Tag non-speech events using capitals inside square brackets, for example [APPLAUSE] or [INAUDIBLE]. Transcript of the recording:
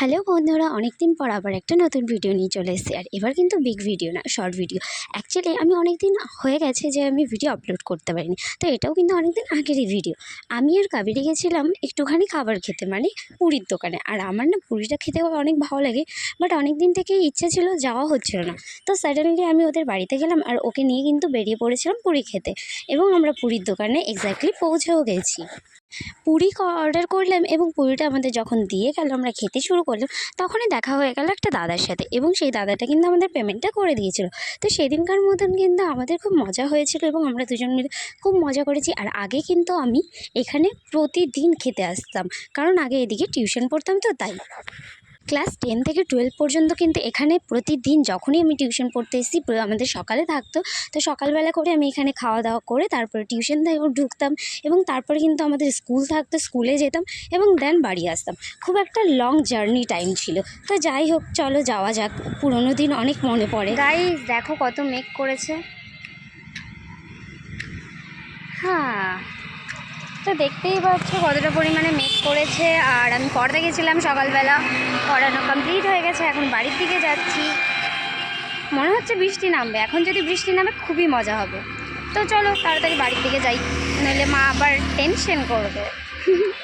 Hello বন্ধুরা, অনেকদিন পর আবার একটা নতুন ভিডিও নিয়ে চলে এসেছি। আর এবার কিন্তু বিগ ভিডিও না শর্ট ভিডিও অ্যাকচুয়ালি আমি অনেক দিন হয়ে গেছে যে আমি ভিডিও আপলোড করতে পারিনি, তো এটাও কিন্তু অনেক দিন আগেরই ভিডিও আমি আর কাবেরি গেছিলাম একটুখানি খাবার খেতে মানে পুরীর দোকানে। আর আমার না পুরীটা খেতে অনেক ভালো লাগে বাট অনেক দিন থেকেই ইচ্ছে ছিল যাওয়া হচ্ছিল না। তো সাডেনলি আমি ওদের বাড়িতে গেলাম আর ওকে নিয়ে কিন্তু বেরিয়ে পড়েছিলাম পুরী খেতে। এবং আমরা পুরীর দোকানে এক্স্যাক্টলি পৌঁছেও গেছি। পুরি অর্ডার করলাম এবং পুরিটা আমাদের যখন দিয়ে গেল, আমরা খেতে শুরু করলাম, তখনই দেখা হয়ে গেল একটা দাদার সাথে এবং সেই দাদাটা কিন্তু আমাদের পেমেন্টটা করে দিয়েছিল। তো সেদিনকার মতন কিন্তু আমাদের খুব মজা হয়েছিল এবং আমরা দুজন মিলে খুব মজা করেছি। আর আগে কিন্তু আমি এখানে প্রতিদিন খেতে আসতাম, কারণ আগে এদিকে টিউশন পড়তাম তো, তাই। ক্লাস টেন থেকে টুয়েলভ পর্যন্ত কিন্তু এখানে প্রতিদিন যখনই আমি টিউশন পড়তে এসেছি আমাদের সকালে থাকতো। তো সকালবেলা করে আমি এখানে খাওয়া দাওয়া করে তারপরে টিউশন থেকে ঢুকতাম এবং তারপরে কিন্তু আমাদের স্কুল থাকতো, স্কুলে যেতাম এবং দেন বাড়ি আসতাম। খুব একটা লং জার্নি টাইম ছিল। তো যাই হোক, চলো যাওয়া যাক। পুরোনো দিন অনেক মনে পড়ে। গাইজ দেখো কত মেক করেছে। হ্যাঁ। তো দেখতেই পাচ্ছ কতটা পরিমাণে মেঘ করেছে। আর আমি পড়তে গেছিলাম সকালবেলা, পড়ানো কমপ্লিট হয়ে গেছে, এখন বাড়ির দিকে যাচ্ছি। মনে হচ্ছে বৃষ্টি নামবে, এখন যদি বৃষ্টি নামে খুবই মজা হবে। তো চলো তাড়াতাড়ি বাড়ির দিকে যাই নইলে মা আবার টেনশন করবে। [LAUGHS]